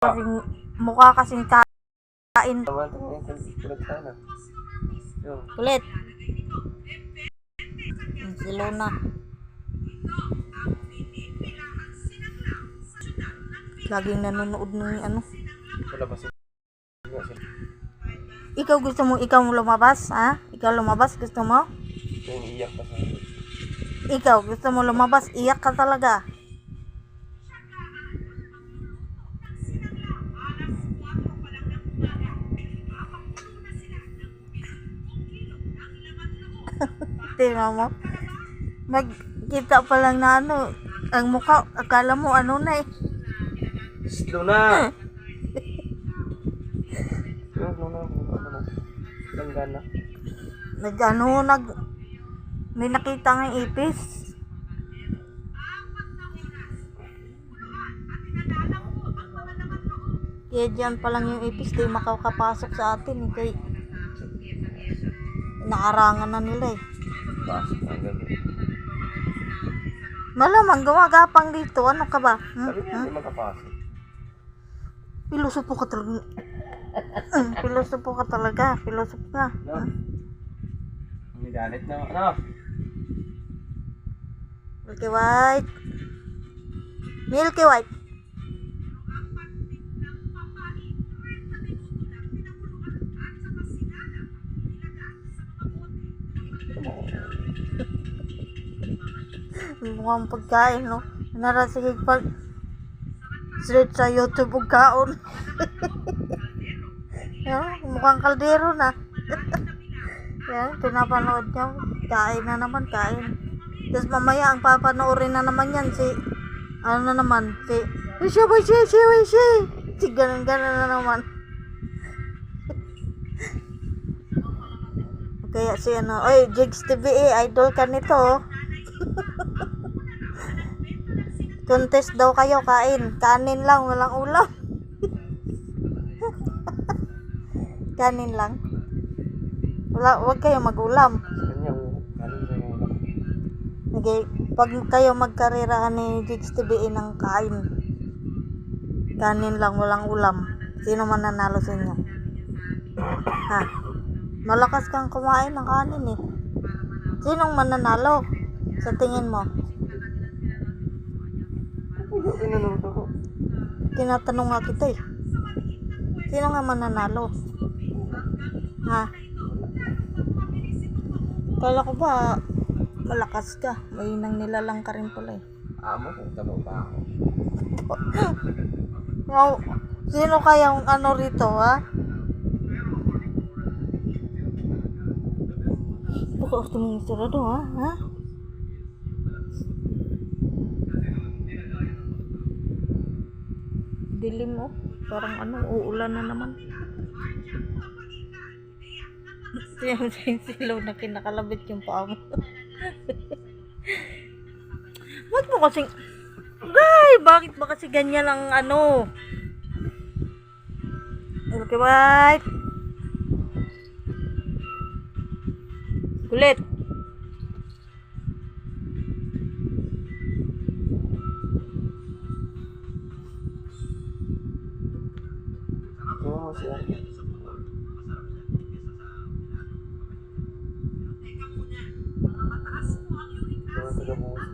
Kasing, mukha kasing kain. Kulit sana. Yung, Kulit. Ang silo na. Laging nanonood ng ano. Ikaw gusto mo, ikaw mo lumabas, ha? Ikaw lumabas, gusto mo? Ikaw, gusto mo lumabas, iyak ka talaga. Tingnan mo. Magkita pa lang na ano, ang mukha, akala mo ano na eh. Slow na! Slow na, ano na. Langgan na. Nag ano, nag, may nakita ng ipis. Kaya dyan pa lang yung ipis, di makakapasok sa atin. Eh, kay, nakarangan na nila eh. Gabi. Malamang gumagapang dito, ano ka ba? Hmm? Sabi niya, hindi makapasok. Pilosopo ka talaga. Hmm, Pilosopo ka talaga, pilosopo ka. No? May galit na. Ano? Milky White. Milky White. Mukhang pagkain, no? Narasigig pag straight sa YouTube ug kaon. Yan, mukhang kaldero na. Yan, pinapanood niyo. Kain na naman, kain. Tapos mamaya ang papanoorin na naman yan si ano na naman si Wishy Wishy Wishy Wishy si ganun ganun na naman kaya si ano oy Jigs TV eh, idol ka nito oh. Contest daw kayo kain kanin lang walang ulam kanin lang wala wag kayo magulam. Okay, pag kayo magkarera ni Jigs TV ng kain, kanin lang, walang ulam. Sino man nanalo sa inyo? Ha? Malakas kang kumain ng kanin eh. Sinong mananalo? Sa tingin mo? Pinanood ako. Tinatanong nga kita eh. Sino nga mananalo? Ha? Kala ko ba malakas ka? May nang nilalang ka rin pala eh. Amo, kung tabo pa ako. Wow, sino kayang ano rito, ha? Ako mong sarado, ha? Ha? Dilim mo. Parang ano, uulan na naman. Yung silaw na kinakalabit yung paa mo. Ba't mo kasing... Ay, bakit ba kasi ganyan ang ano? Okay, white. Kulit. sila. Mga taga-muna.